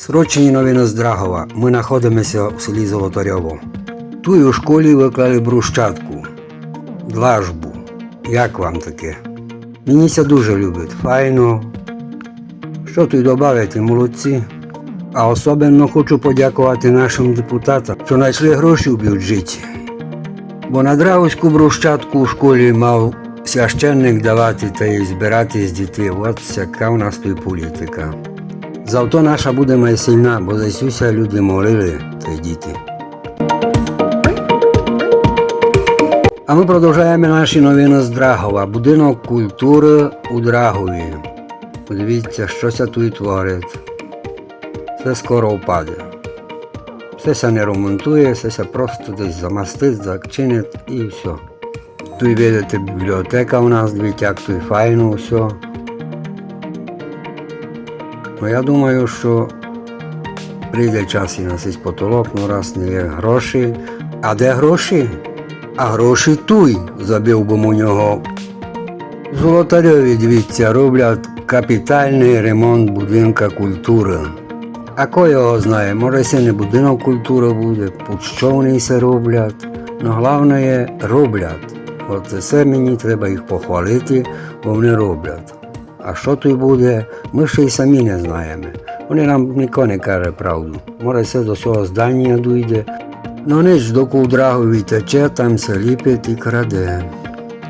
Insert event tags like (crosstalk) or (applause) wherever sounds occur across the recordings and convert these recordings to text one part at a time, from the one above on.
Срочені новини з Драгова. Ми знаходимося в селі Золотарьово. Тут у школі виклали брущатку, длажбу. Як вам таке? Мені це дуже любить. Файно. Що тут додати, молодці? А особливо хочу подякувати нашим депутатам, що знайшли гроші в бюджеті. Бо на Драговську брущатку у школі мав священник давати та й збирати з дітей. От яка у нас тут політика. Завто наша буде майсильна, бо за Ісуся люди молили та й діти. А ми продовжуємо наші новини з Драгова. Будинок культури у Драгові. Подивіться, що це тут творить. Це скоро впаде. Все це не ремонтує, все це просто десь замастить, зачинить і все. Тут видите, бібліотека у нас, дивіться, як тут файно все. Ну я думаю, що прийде час і на цей потолок, ну раз не є гроші. А де гроші? А гроші туй, забив би у нього. Золотарьові, дивіться, роблять капітальний ремонт будинка культури. А ко його знає, може це не будинок культури буде, вони це роблять. Ну головне роблять. От це мені треба їх похвалити, бо вони роблять. А що тут буде, ми ще й самі не знаємо. Вони нам ніхто не каже правду. Може це до цього здання дійде. Ну ніч до Кудрагові тече, там це ліпить і краде.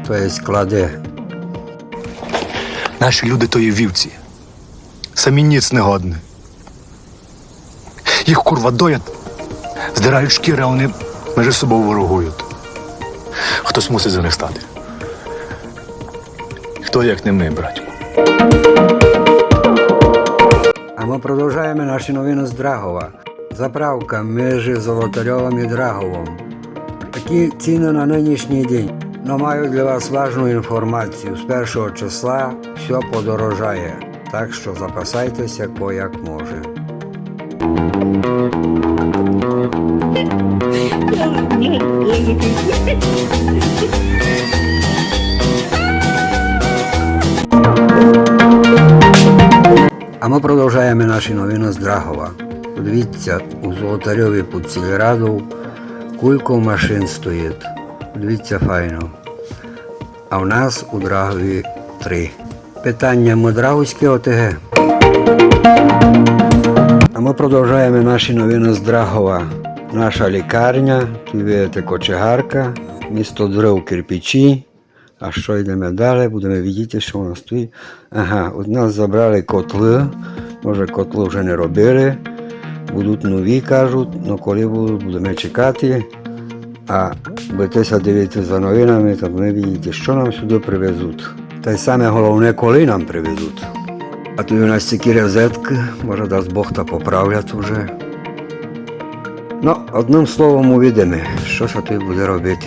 То є складе. Наші люди то є вівці. Самі ніц не годні. Їх курва доять, здирають шкіри, а вони між собою ворогують. Хтось мусить за них стати. Хто як не ми, братько? А ми продовжуємо наші новини з Драгова. Заправка між Золотарьовим і Драговом. Такі ціни на нинішній день. Но маю для вас важну інформацію. З першого числа все подорожає. Так що запасайтеся ко як може. (laughs) А ми продовжуємо наші новини з Драгова. Подивіться, у Золотарьові під сільрадою кулько машин стоїть. Подивіться файно. А в нас у Драгові три. Питання ми ОТГ. А ми продовжуємо наші новини з Драгова. Наша лікарня, тут видите кочегарка, місто Дров кирпичі. А що йдемо далі? Будемо бачити, що у нас тут. Ага, от нас забрали котли. Може котли вже не робили. Будуть нові, кажуть, але коли будуть, будемо чекати. А будете дивитися за новинами, то ви бачите, що нам сюди привезуть. Та й саме головне, коли нам привезуть. А тут у нас такі розетки, може дасть Бог та поправлять вже. Ну, одним словом увидимо, що ж тут буде робити.